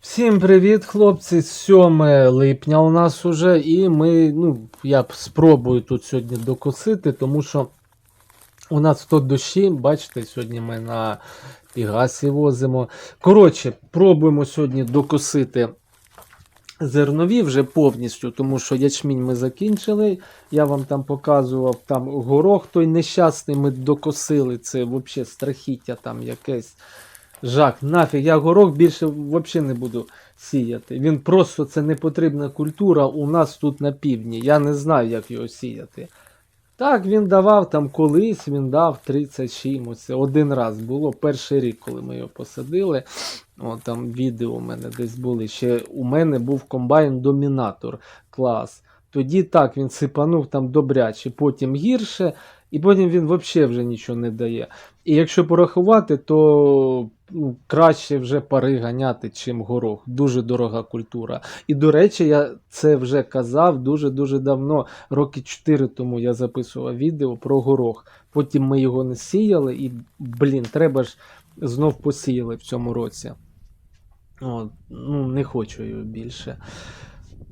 Всім привіт, хлопці! 7 липня у нас уже, і ми, ну, я спробую тут сьогодні докосити, тому що у нас тут дощі, бачите, сьогодні ми на Пігасі возимо. Коротше, пробуємо сьогодні докосити зернові вже повністю, тому що ячмінь ми закінчили. Я вам там показував, там горох той нещасний ми докосили. Це взагалі страхіття там якесь. Жах, нафіг, я горох більше взагалі не буду сіяти. Він просто це не потрібна культура у нас тут на півдні. Я не знаю, як його сіяти. Так, він давав там колись, він дав 30 чимось. Один раз було. Перший рік, коли ми його посадили. О, там відео у мене десь були. Ще у мене був комбайн домінатор клас. Тоді так він сипанув там добряче, потім гірше, і потім він взагалі вже нічого не дає. І якщо порахувати, то ну, краще вже пари ганяти, чим горох. Дуже дорога культура. І до речі, я це вже казав дуже-дуже давно. Роки 4 тому я записував відео про горох. Потім ми його не сіяли, і, блін, треба ж знов посіяли в цьому році. О, ну, не хочу його більше.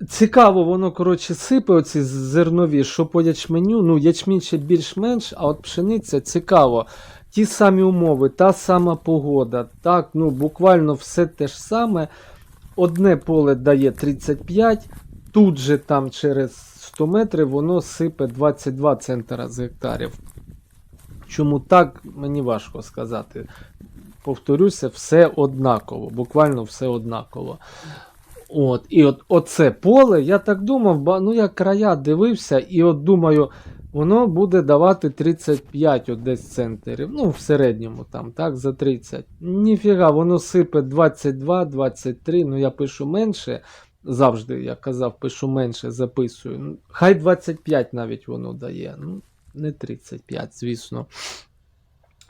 Цікаво, воно, коротше, сипе оці зернові, що по ячменю. Ну, ячмінь ще більш-менш, а от пшениця цікаво. Ті самі умови, та сама погода. Так, ну, буквально все те ж саме. Одне поле дає 35, тут же там через 100 метрів воно сипе 22 центра з гектарів. Чому так, мені важко сказати. Повторюся, все однаково, буквально все однаково. От, і от оце поле, я так думав, ба- ну я края дивився, і от думаю, воно буде давати 35 от десь центрів. Ну, в середньому там, так, за 30. Ніфіга, воно сипе 22, 23, ну я пишу менше. Завжди, я казав, пишу менше, записую. Хай 25 навіть воно дає. Ну, не 35, звісно.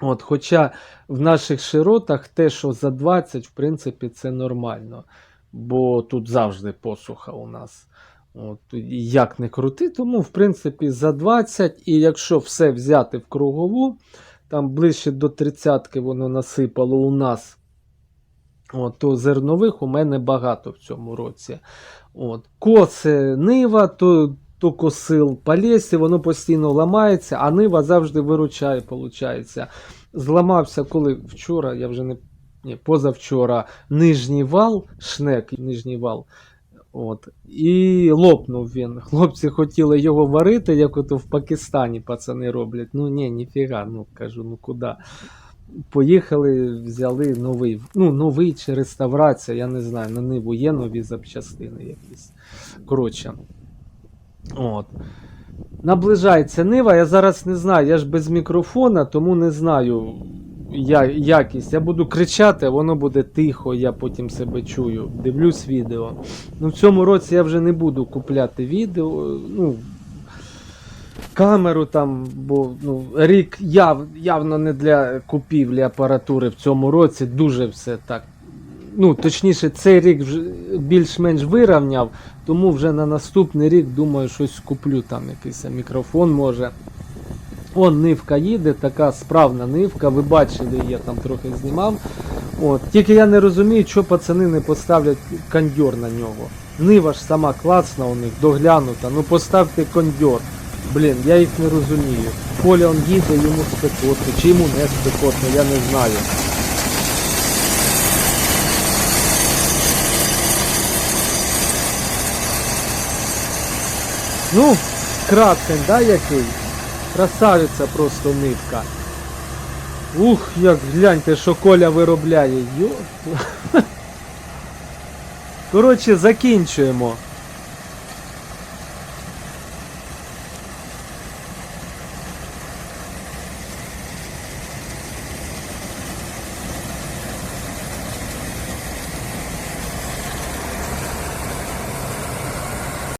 От, хоча в наших широтах те, що за 20, в принципі, це нормально. Бо тут завжди посуха у нас. От, як не крути, тому, в принципі, за 20, і якщо все взяти в кругову, там ближче до 30 воно насипало у нас, от, то зернових у мене багато в цьому році. От. Коси нива, то, то косил полесі, воно постійно ламається, а нива завжди виручає, виходить. Зламався, коли вчора, я вже не ні, позавчора нижній вал, шнек, нижній вал. От, і лопнув він. Хлопці хотіли його варити, як ото в Пакистані пацани роблять. Ну ні, ніфіга, ну кажу, ну куди. Поїхали, взяли новий. Ну, новий чи реставрація, я не знаю, на ниву є нові запчастини якісь. Коротше. От. Наближається нива, я зараз не знаю, я ж без мікрофона, тому не знаю я, якість. Я буду кричати, воно буде тихо, я потім себе чую. Дивлюсь відео. Ну, в цьому році я вже не буду купляти відео. Ну, камеру там, бо ну, рік яв, явно не для купівлі апаратури в цьому році. Дуже все так. Ну, точніше, цей рік вже більш-менш вирівняв, тому вже на наступний рік думаю, щось куплю там якийсь мікрофон може. Он нивка їде, така справна нивка. Ви бачили, я там трохи знімав. От. Тільки я не розумію, що пацани не поставлять кондьор на нього. Нива ж сама класна у них, доглянута. Ну поставте кондьор. Блін, я їх не розумію. Коля он їде, йому спекотно, чи йому не спекотно, я не знаю. Ну, красень, да, який? Красавиця просто нитка. Ух, як гляньте, що Коля виробляє. Йо. Коротше, закінчуємо.